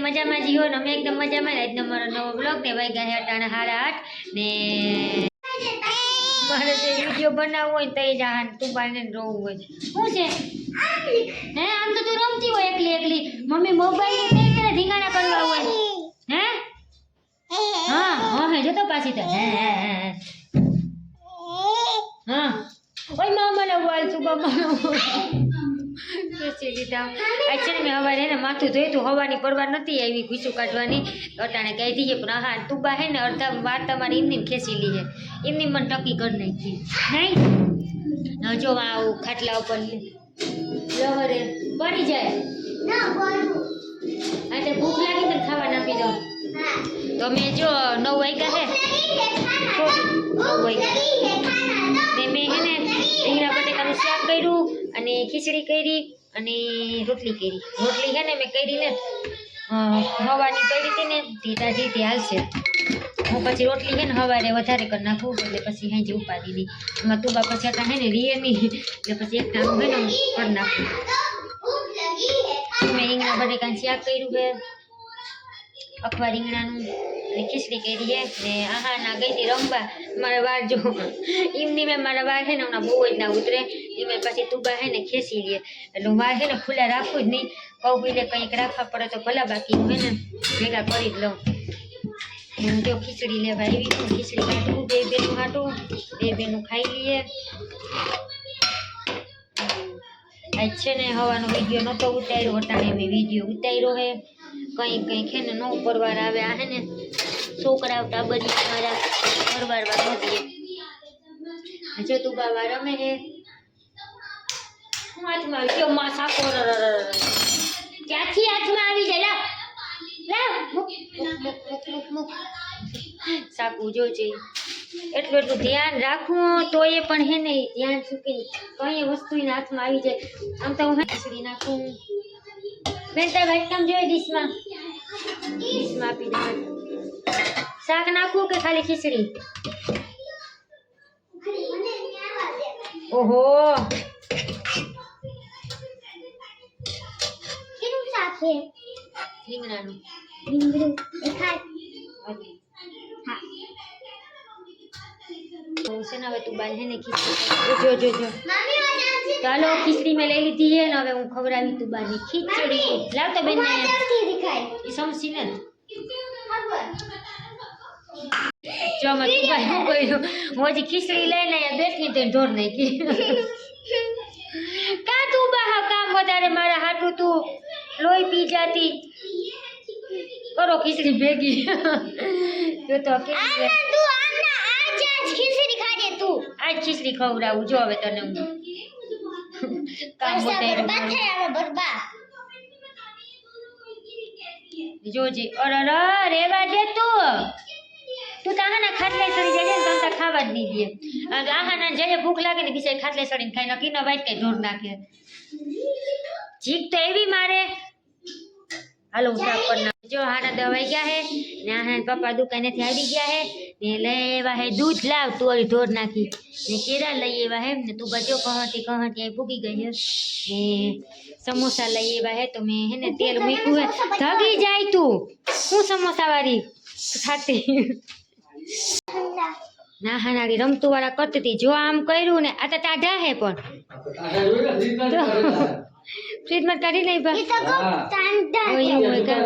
મજામાં જીવો ને અમે એકદમ મજામાં જ. આજનો મારો નવો બ્લોગ ને ભાઈ ગયા અટાણા હારા આઠ ને મારે જે વીડિયો બનાવવો હોય તો એ જહાન તું બાને રોવું હોય શું છે? હે? આમ તો તું રમતી હોય એકલી એકલી. મમ્મી મોબાઈલ ને કઈ તને ધીંગાણા કરવા હોય. હે? હા હા, હે, જતો પાછી તો. હે હે હે હે. ઓય, મામાને બોલ છું બાબાનો બેસી લીધા. actually મેં હવારે એને માથું ધોયું હતું હવાની પરવાર નથી આવી ખુશી કાઢવાની. અટાણે કહી દીધી પણ હા તુબા હે ને અડધા વાત તમારી એમની ખેંચી લીધે એમની મને ટકી કરી નાખી. નહીં. જો આવું ખાટલા ઉપર લવરે પડી જાય. હા તે ભૂખ લાગી તો ખાવા નાખી દો તો મેં જો નવ વાગ્યા હે. નવ વાગ્યા મેં હે ને રીંગણા બટેકાનું શાક કર્યું અને ખીચડી કરી. અને રોટલી કરી. રોટલી છે ને મેં કરી ને હવાની કરી હતી ને ધીધા ધીધી હાલશે. હું પછી રોટલી છે ને હવારે વધારે કરી નાખું, એટલે પછી હેંજી ઉપાડી નહીં. એમાં તુબા પછી આટા હે ને રીએ નહીં, એટલે પછી એક ટાણું હે ને કરી નાખું. મેં રીંગણા બટેકાનું શાક કર્યું છે. અખવા રીંગણાનું અને ખીચડી કરી છે ને આહા ના ગઈ રમવા. મારા વાર જો, એમની મેં મારા વાર છે ને, હમણાં બહુ જ ના ઉતરે. એ મેં પછી તુબા છે ને, ખેંચી લે. એટલે હું વાર છે ને, ખુલ્લા રાખું જ નહીં. કહું એટલે કંઈક રાખવા પડે તો ભલા બાકી હું ને ભેગા કરી જ લઉં. હું જો ખીચડી લેવા આવી છું. ખીચડી કાઢું, બે બેનું કાઢું બે બેનું ખાઈ લઈએ. આજ છે ને, હવાનો વીડિયો નહોતો ઉતાર્યો. અટાણે મેં વીડિયો ઉતાર્યો હે. કંઈ કંઈક છે ને, નો પરવાર આવે. આ હે ને છોકરા ટાબરી મારા પરવારવા નથી જો તું બાવા રમે હે. હું હાથમાં આવી ગયો, માં સાકો. ક્યાંથી હાથમાં આવી જાય? સાકું જોજે એટલું એટલું ધ્યાન રાખવું તો એ પણ હે ને, ધ્યાન ચૂકી કઈ વસ્તુ હાથમાં આવી જાય. આમ તો હું નાખું. બેન તાર વાટકામ જોઈએ ડીશમાં. ડીશમાં આપી દે શાક નાખું કે ખાલી ખીચડી? ઓહો. રીંગણાનું. તો છે ને હવે તું બાંધે ને ખીચડી જો જો જો. ચાલો ખીચડી મેં લઈ લીધી છે ને હવે હું ખવડાવી તું બાની ખીચડી. લાવ તો બેન એ સમસી ને? જો મેં તું બાઈ હું કર્યું હું હજી ખીચડી લઈને અહીંયા બેઠી તો ઢોર નાખી. કા તું બા કામ વધારે મારા હાટું તું? લોહી પી જાતી. કરો ખીચડી ભેગી. જો તો ખીચડી આજ ખીચડી ખવડાવું. જો હવે તને હું. કામ જોજે રેવા દે તું. તું તો આહાના ખાટલે સડી જાય ને ખાવા જ નહીં દે. આહાના જયારે ભૂખ લાગે ને બિચારી ખાટલે સડીને ખાઈ નકી ન વાઈટ કઈ ઢોર નાખે. જીક તો એવી મારે. હાલો હું સાફ કરી જો હાડા દવાઈ ગયા હે ને આહાના પપ્પા દુકાનેથી આવી ગયા હે ને લઈ એવા હે દૂધ લાવ તું ઓલી ઢોર નાખી. ને કેરા લઈ આવ્યા હે ને તું બજો કહતી કહતી અહીં ભૂગી ગઈ હે. ને સમોસા લઈ આવ્યા હે તો મેં હે ને તેલ મૂક્યું હે. ધગી જાય તું. શું સમોસા વાળી ખાતી ના હા નાડી રમતું વાળા કરતી જો આમ કર્યું ને આ તો ટાઢા હે પણ. ફ્રીજમાં કાઢી નહીં બા હોય ઓય ઓય કા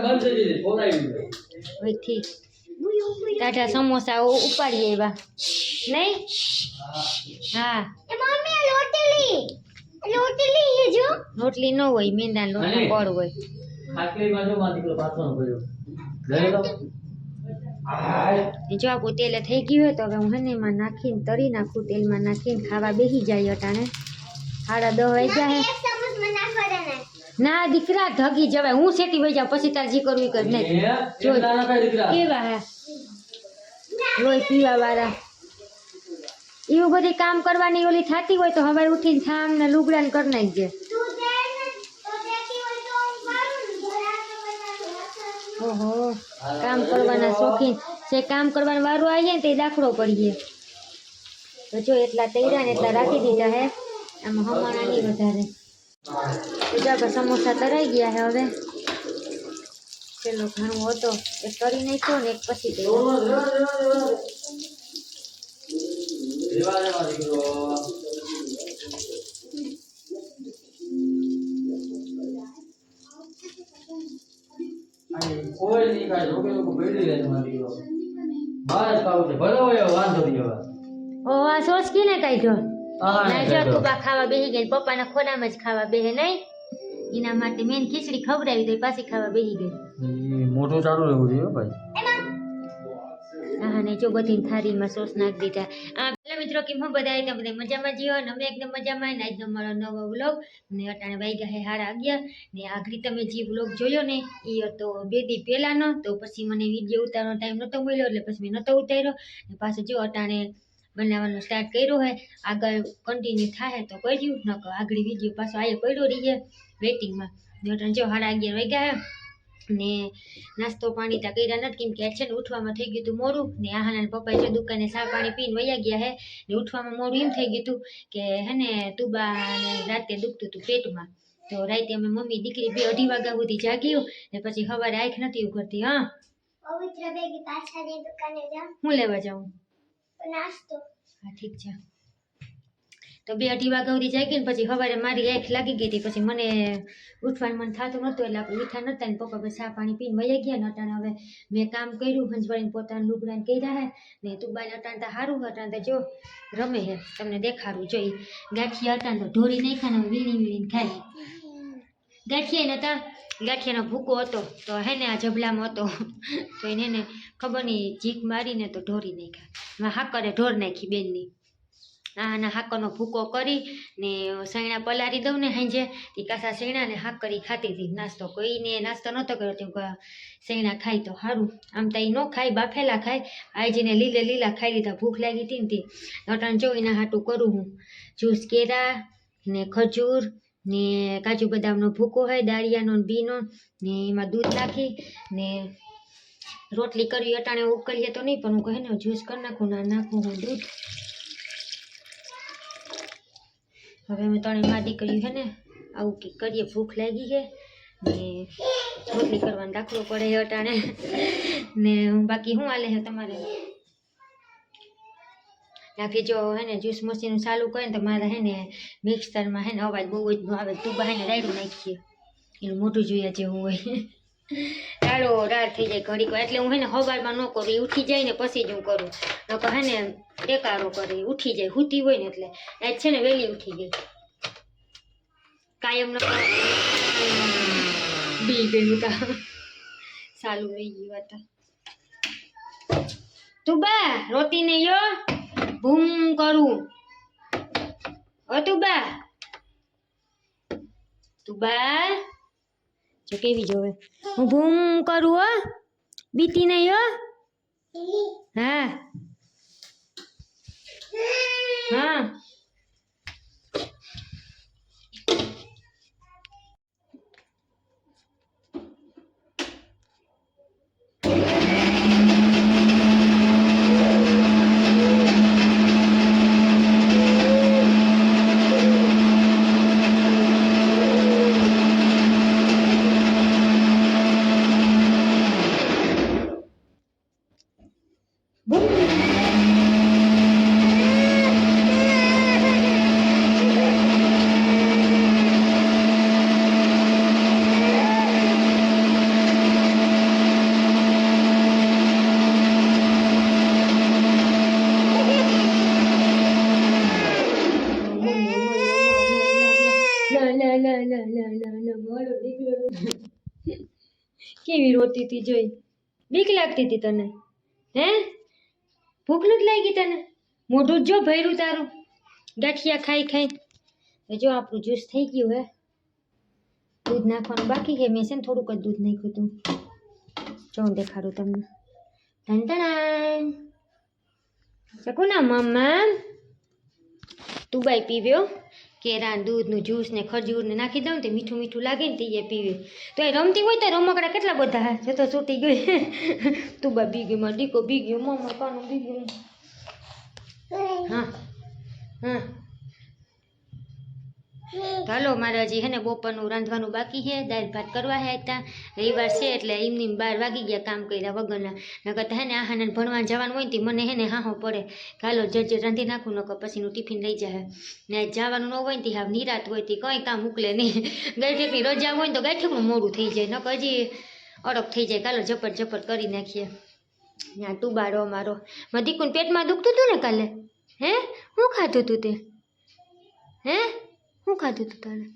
ઓય ઠીક. તાટા સમોસા ઉપાડીએ ઉપાડી આવ્યા નહીં? હા. રોટલી ન હોય મેંદા લોટનો પર હોય. એ જો આપણું તેલ થઈ ગયું હોય તો હવે હું હે ને એમાં નાખીને તરી નાખું તેલમાં નાખીને ખાવા બેસી જાય અટાણે. સાડા દસ વાગ્યા હે. ના દીકરા ધગી જવાય. હું સેટી વહી જાઉં પછી તાર જી કરવું કર નહીં. કેવા હે. લોહી પીવા વાળા એવું બધી કામ કરવાની ઓલી થતી હોય તો હવે ઉઠીને થામ ને લુગડા ને કરી નાખજે. ઓહો કામ કરવાના શોખીન. જે કામ કરવાનો વારો આવી જાય ને તે દાખલો પડીએ તો જો એટલા તૈરા ને એટલા રાખી દીધા હે. આમાં હમણાં નહીં વધારે. તો જો આપણે સમોસા તરાઈ ગયા હે હવે. પેલો ઘણું હતો એ કરી નાખ્યો ને એક પછી કોઈ નહીં કાંઈ રોકે લોકો બેઠી રહે તમારી બહાર જ ખાવું છે ભલે હોય વાંધો નહીં હવે. ઓ આ સોસ કીને કાઢ્યો? બા ખાવા બેહી ગઈ પપ્પાના ખોરામાં જ ખાવા બેહે નહીં. એના માટે મેન ખીચડી ખવડાવી દઈ પાછી ખાવા બેહી ગઈ. મોટું ચાલુ રહેવું જોઈએ ભાઈ. હા ને જો બધી થારીમાં સોસ નાખી દીધા. આ પેલા મિત્રો કેમ હું બધા એકદમ બધા મજામાં જીવો ને અમે એકદમ મજામાં. ને આજનો મારો નવો વ્લોગ. ને અટાણે વાગ્યા હે હારા અગિયાર. ને આખરી તમે જે વ્લોગ જોયો ને એ હતો બે દી પહેલાંનો. તો પછી મને વીડિયો ઉતારવાનો ટાઈમ નહોતો મળ્યો એટલે પછી મેં નહોતો ઉતાર્યો. ને પાછો જો અટાણે બનાવવાનું સ્ટાર્ટ કર્યું હોય આગળ કન્ટિન્યુ થાય તો કર્યું ન કહો આગળ વીડિયો પાછો આયે પડ્યો રહીએ વેટિંગમાં ને અટાણે જો હાડા અગિયાર વાગ્યા ને નાસ્તો પાણી ત્યાં કર્યા નથી કેમ કે છે ને ઉઠવામાં થઈ ગયું હતું મોડું ને આહાના પપ્પાએ છે દુકાને સા પાણી પીને વયા ગયા હે ને ઉઠવામાં મોડું એમ થઈ ગયું હતું કે હે ને તુબા રાતે દુખતું હતું પેટમાં. તો રાતે અમે મમ્મી દીકરી બે અઢી વાગ્યા સુધી જાગ્યું ને પછી સવારે આંખ નથી ઉઘડતી હા? હું લેવા જાઉં? નાસ્તો. હા, ઠીક છે. તો બે અઢી વાગ્યા સુધી જાગી ને પછી સવારે મારી આંખ લાગી ગઈ હતી. પછી મને ઉઠવાનું મન થતું નહોતું, એટલે આપણે મીઠા નહોતા ને પપ્પા ચા પાણી પીને વયા ગયા ને અટાણે હવે મેં કામ કર્યું, ભંજવાળીને પોતાનું લુગડાને કર્યા હે. ને અટાણે તો સારું અટાણે તો જો રમે હે, તમને દેખાડું, જોઈ. ગાંઠિયા અટાણ તો ઢોરી નહીં ખાને વીણી વીણીને ખાય ગાંઠિયા ને તા ગાંઠિયાનો ભૂકો હતો, તો હે ને આ જબલામાં હતો. તો એને ખબર નહીં જીક મારીને તો ઢોરી નાખ્યા. એમાં હાકરે ઢોર નાખી બેનની. આના હાકરનો ભૂકો કરી ને સૈણા પલારી દઉં ને હાંજે એ કાસા સૈણા ને હાક કરી ખાતી હતી. નાસ્તો કોઈને નાસ્તો નહોતો કર્યો, તેમ સૈણા ખાય તો સારું આમ તો એ ન ખાય, બાફેલા ખાય. આજીને લીલે લીલા ખાઈ લીધા. ભૂખ લાગી હતી ને તે. અટાણ જો એના હાટું કરું હું. જ્યુસ કેરા ને ખજૂર ને કાજુ બદામનો ભૂકો હોય, દાળિયાનો બીનો ને એમાં દૂધ નાખી ને રોટલી કરવી અટાણે ઉકળીએ તો નહીં, પણ હું કહે ને, જ્યુસ કરી નાખું, ના નાખું હું દૂધ. હવે અમે ત્રણે માં દીકરી છે ને, આવું કંઈક કરીએ, ભૂખ લાગી છે, ને રોટલી કરવાનો દાખલો પડે છે અટાણે. ને બાકી શું હાલે છે તમારે? બાકી જો હે ને, જ્યુસ મશીન ચાલુ કરે ને, તો મારે હે ને મિક્સરમાં હે ને, અવાજ બહુ જ ન આવે, તું હે ને રાયડું નાખીએ. એનું મોઢું જોઈએ જેવું હોય. રાડો થઈ જાય ઘડીક એટલે હું હે હવારમાં ન કરું ઉઠી જાય ને પછી જ હું કરું. નકર હે ને ટેકારો કરે ઉઠી જાય, હુતી હોય ને એટલે. એ છે ને વહેલી ઉઠી ગઈ. કાયમ ન બી ગયું તા. સાલું રહી ગયું વાત. તું બા રોતી નહીં યો. ભૂમ કરું. ઓ તું બા તું બા જો કેવી જોવે? હું બૂમ કરું હો? બીતી નહીં હો? હા. હા. કેવી રોતી હતી જોઈ? બીક લાગતી હતી તને? હે? ભૂખ નથી લાગી તને? મોઢું જ ભર્યું તારું. ગાંઠિયા ખાઈ ખાઈ. જો આપણું જ્યુસ થઈ ગયું હે. દૂધ નાખવાનું બાકી કે મેં છે ને થોડુંક જ દૂધ નાખ્યું હતું. જો હું દેખાડું તમને. ટન શકું ના મમ્મા તુબાઈ પીવ્યો કેરા દૂધનું જ્યુસ ને ખજૂરને નાખી દઉં ને તે મીઠું મીઠું લાગે ને તે પીવે. તો એ રમતી હોય તો રમકડા કેટલા બધા? છે તો છૂટી ગઈ. તુબા બી ગયો મારો દીકો બી ગયો મામા કાનું બી ગયું હા હા. ચાલો મારે હજી હે ને બપોરનું રાંધવાનું બાકી છે, દાળ ભાત કરવા હે ત્યાં રવિવાર છે એટલે એમની બાર વાગી ગયા કામ કર્યા વગરના. નકર તો હે ને આહાને ભણવા જવાનું હોય ને તે મને હે ને હાહો પડે. કાલો જજ રાંધી નાખું, નકર પછીનું ટિફિન લઈ જાય ને જવાનું ન હોય ને હા નિરાત હોય તે કંઈ કામ મોકલે નહીં. ગઈઠેકની રજા હોય ને તો ગઈઠેકનું મોડું થઈ જાય. નકર હજી અડક થઈ જાય. કાલો ઝપટ ઝપટ કરી નાખીએ. ત્યાં ટુબાડો અમારો. મધીકુન પેટમાં દુખતું હતું ને કાલે? હે? શું ખાધું તું તે? હે? શું ખાધું તું તારે?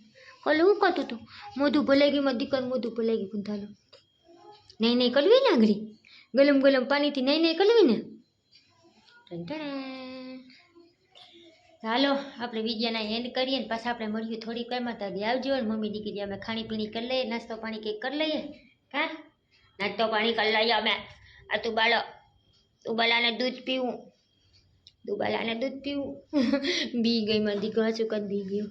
ઓલે શું ખાધું તું? મોઢું ભલાઈ ગયું, મારી દીકરા મોઢું ભલાઈ ગયું તાલો નહીં નહીં કલવી ને આગળી? ગલમ ગલમ પાણીથી નહીં નહીં કલવી ને? ટન ટણ. ચાલો આપણે વિદ્યાના એન્ડ કરીએ ને પાછા આપણે મળીએ થોડીક વારમાં. ત્યાં આવજો ને, મમ્મી દીકરી અમે ખાણી પીણી કરી લઈએ, નાસ્તો પાણી કંઈક કરી લઈએ. હા? નાસ્તો પાણી કરી લઈએ અમે. આ તું બાળો, તું બાલાને દૂધ પીવું. તું બાલાને દૂધ પીવું. બી ગઈ મારી દીકરો ચુકન બી ગયો?